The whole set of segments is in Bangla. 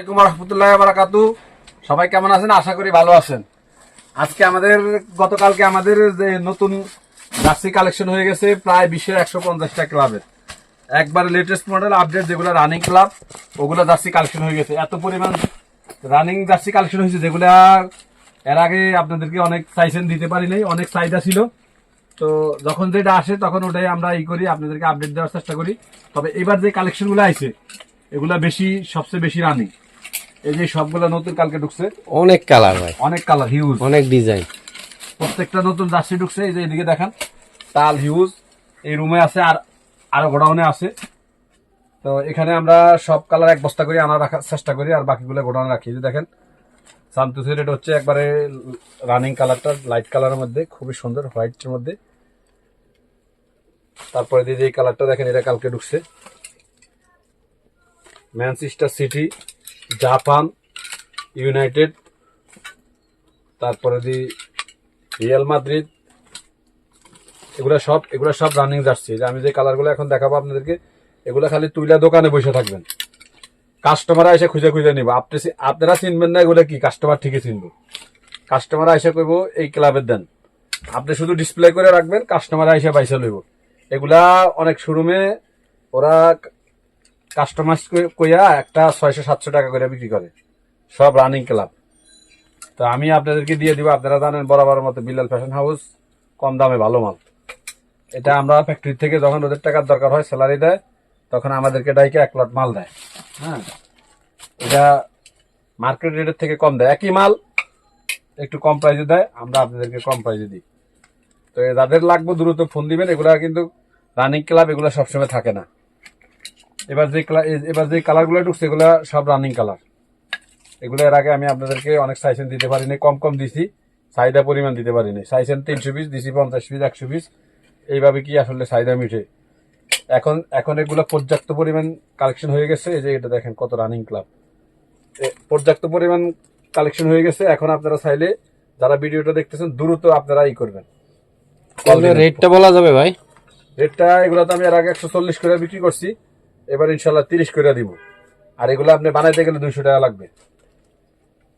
আসসালামাইকুম রহমতুল্লাহ বারাকাতু। সবাই কেমন আছেন? আশা করি ভালো আছেন। আজকে আমাদের, গতকালকে আমাদের যে নতুন জার্সি কালেকশন হয়ে গেছে, প্রায় বিশ্বের একশো পঞ্চাশটা ক্লাবের একবার লেটেস্ট মডেল আপডেট যেগুলো রানিং ক্লাব ওগুলো জার্সি কালেকশন হয়ে গেছে। এত পরিমাণ রানিং জার্সি কালেকশন হয়েছে যেগুলা এর আগে আপনাদেরকে অনেক চাইছেন দিতে পারি নাই, অনেক চাহিদা ছিল। তো যখন যেটা আসে, তখন ওটাই আমরা ই করি, আপনাদেরকে আপডেট দেওয়ার চেষ্টা করি। তবে এবার যে কালেকশনগুলো আইছে, এগুলা বেশি, সবচেয়ে বেশি রানিং এই যে সবগুলা নতুন কালকে ঢুকছে? অনেক কালার ভাই। অনেক কালার হিউজ অনেক ডিজাইন প্রত্যেকটা নতুন জার্সি ঢুকছে এই যে এদিকে দেখান তাল হিউজ এই রুমে আছে আর আরও গোডাউনে আছে। তো এখানে আমরা সব কালার এক বস্তা করে আনা রাখার চেষ্টা করি আর বাকিগুলো গোডাউনে রাখি। যে দেখেন সান্তুসের এটা হচ্ছে একবারে রানিং কালারটা লাইট কালারের মধ্যে খুবই সুন্দর হোয়াইটের মধ্যে। তারপরে দিয়ে যে এই কালারটা দেখেন এটা কালকে ঢুকছে। ম্যানচেস্টার সিটি জাপান, ইউনাইটেড, তারপরে দি রিয়াল মাদ্রিদ, এগুলা সব এগুলা সব রানিং যাচ্ছে যে আমি যে কালারগুলো এখন দেখাবো আপনাদেরকে, এগুলা খালি তুইলা দোকানে বসে থাকবেন। কাস্টমার এসে খুঁজে খুঁজে নিব। আপনি আপনারা চিনবেন না এগুলো কি কাস্টমার ঠিকই চিনবো। কাস্টমার এসে কইব, এই ক্লাবের দেন। আপনি শুধু ডিসপ্লে করে রাখবেন কাস্টমার এসে বাইসা লইব। এগুলা অনেক শোরুমে ওরা কাস্টমার কইয়া একটা ছয়শো, সাতশো টাকা করে বিক্রি করে। সব রানিং ক্লাব তো আমি আপনাদেরকে দিয়ে দিব, আপনারা জানেন বরাবর মতো বিলাল ফ্যাশন হাউস কম দামে ভালো মাল। এটা আমরা ফ্যাক্টরি থেকে যখন ওদের টাকার দরকার হয় স্যালারি দেয়, তখন আমাদেরকে ডাইকে এক লট মাল দেয়। হ্যাঁ? এটা মার্কেট রেটের থেকে কম দেয়। একই মাল, একটু কম প্রাইসে দেয়, আমরা আপনাদেরকে কম প্রাইসে দিই। তো যাদের লাগবে দ্রুত ফোন দিবেন, এগুলা কিন্তু রানিং ক্লাব এগুলো সবসময় থাকে না। এবার যে কালার এবার যে কালারগুলো ঢুকছে এগুলা সব রানিং কালার এগুলো এর আগে আমি আপনাদেরকে অনেক সাইজেন দিতে পারিনি কম কম দিছি। চাহিদা পরিমাণ দিতে পারিনি। সাইজেন তিনশো পিস দিছি পঞ্চাশ পিস একশো পিস এইভাবে কি আসলে চাহিদা মিটে? এখন এখন এগুলো পর্যাপ্ত পরিমাণ কালেকশন হয়ে গেছে। এই যে এটা দেখেন কত রানিং ক্লাব পর্যাপ্ত পরিমাণ কালেকশন হয়ে গেছে। এখন আপনারা চাইলে যারা ভিডিওটা দেখতেছেন দ্রুত আপনারা ই করবেন। রেটটা বলা যাবে ভাই? রেটটা এগুলো তো আমি এর আগে একশো চল্লিশ করে বিক্রি করছি। এবার ইনশাল্লাহ তিরিশ করে দিব। আর এগুলো আপনি বানাইতে গেলে দুইশো টাকা লাগবে।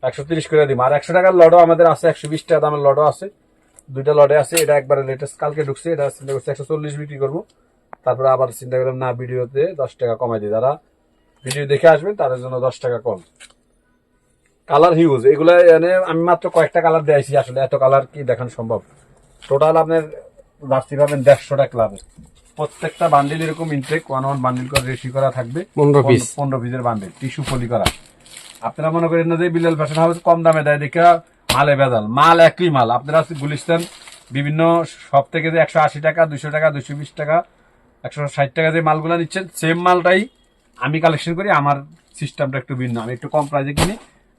একশো তিরিশ করে দিব। আর একশো টাকার লডও আমাদের আছে, একশো বিশ টাকা দামের লডও আছে। দুইটা লডে আছে, এটা একবারে লেটেস্ট কালকে ঢুকছে, এটা চিন্তা করছি একশো চল্লিশ বিক্রি করব। তারপরে আবার চিন্তা করলাম, না, ভিডিওতে দশ টাকা কমাই দিই। যারা ভিডিও দেখে আসবেন, তাদের জন্য দশ টাকা কম। কালার হিউজ এগুলো এনে আমি মাত্র কয়েকটা কালার দিয়েছি আসলে। এত কালার কি দেখানো সম্ভব? টোটাল আপনার জার্সি পাবেন দেড়শোটা ক্লাবে প্রত্যেকটা বান্ডিল এরকম ইনটেক ওয়ান ওয়ান বান্ডিল করে রেসি করা থাকবে। 15 piece। পনেরো পিসের বান্ডিল টিস্যু পলি করা। আপনারা মনে করেন না যে বিলাল ফ্যাশন হাউস কম দামে দেয় দেখে মালে বেজাল মাল একই মাল। আপনারা গুলিস্তান বিভিন্ন সব থেকে যে একশো আশি টাকা দুশো টাকা দুশো বিশ টাকা একশো ষাট টাকা যে মালগুলো নিচ্ছেন সেম মালটাই আমি কালেকশন করি। আমার সিস্টেমটা একটু ভিন্ন। আমি একটু কম প্রাইজে কিনি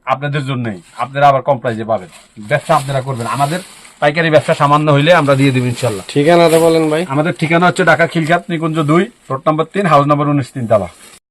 আপনাদের জন্যই। আপনারা আবার কম প্রাইজে পাবেন। ব্যবসা আপনারা করবেন। আমাদের পাইকারি ব্যবসা সামান্য হইলে আমরা দিয়ে দিব ইনশাল্লাহ ঠিকানাটা বলেন ভাই। আমাদের ঠিকানা হচ্ছে ঢাকা খিলখাত নিকুঞ্জ দুই রোড নম্বর তিন হাউস নম্বর উনিশ তিনতলা।